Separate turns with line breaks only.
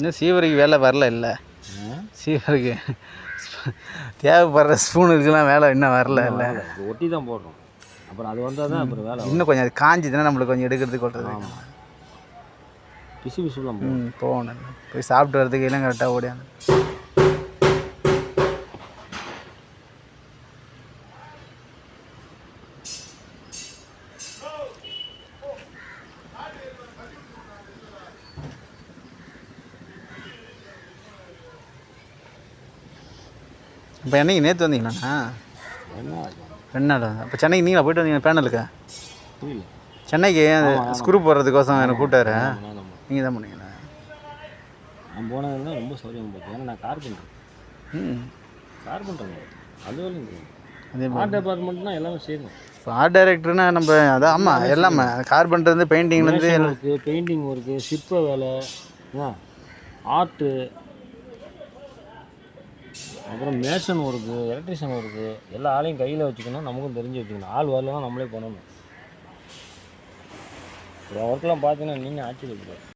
இன்னும் சீவருக்கு வேலை வரல இல்லை. சீவருக்கு தேவைப்படுற ஸ்பூனுக்கெல்லாம் வேலை இன்னும் வரல இல்லை.
ஒட்டி தான் போடுறோம். அப்புறம் அது வந்தால் தான் அப்புறம் வேலை.
இன்னும் கொஞ்சம் அது காஞ்சிதுன்னா நம்மளுக்கு கொஞ்சம் எடுக்கிறதுக்கு கொட்டுறது
பிசு பிசுலாம்
போகணும். போய் சாப்பிட்டு வரதுக்கு எல்லாம் கரெக்டாக ஓடியாந்து. இப்போ என்னைக்கு நேற்று வந்தீங்களாண்ணா ரெண்டு நாள்? அப்போ சென்னைக்கு நீங்களா? போயிட்டு வந்தீங்க பேனலுக்கு சென்னைக்கு அந்த ஸ்க்ரூ போடுறதுக்கோசம் எனக்கு கூட்டாரு. நீங்கள் தான் பண்ணீங்களா
நான் போனதுன்னா ரொம்ப சௌரியம் ஏன்னா நான் கார்பெண்டர்
ம்.
கார்பெண்டர் அது
அதே
ஆர்ட் டிபார்ட்மெண்ட்னா எல்லாமே செய்யணும்.
இப்போ ஆர்ட் டைரக்டர்னா நம்ம அதான் ஆமாம் எல்லாமே கார்பெண்டர்லேருந்து பெயிண்டிங்லேருந்து
ஒர்க்கு பெயிண்டிங் ஒர்க்கு சிற்ப வேலை ஆர்ட்டு அப்புறம் மேஷன் ஒர்க்கு எலக்ட்ரிஷியன் ஒர்க்கு எல்லா ஆளையும் கையில் வச்சுக்கணும் நமக்கும் தெரிஞ்சு வச்சுக்கணும். ஆள் வரலன்னா நம்மளே பண்ணணும். ஒரு ஒர்க்கெலாம் பார்த்தீங்கன்னா நீங்கள் ஆச்சரியப்படுற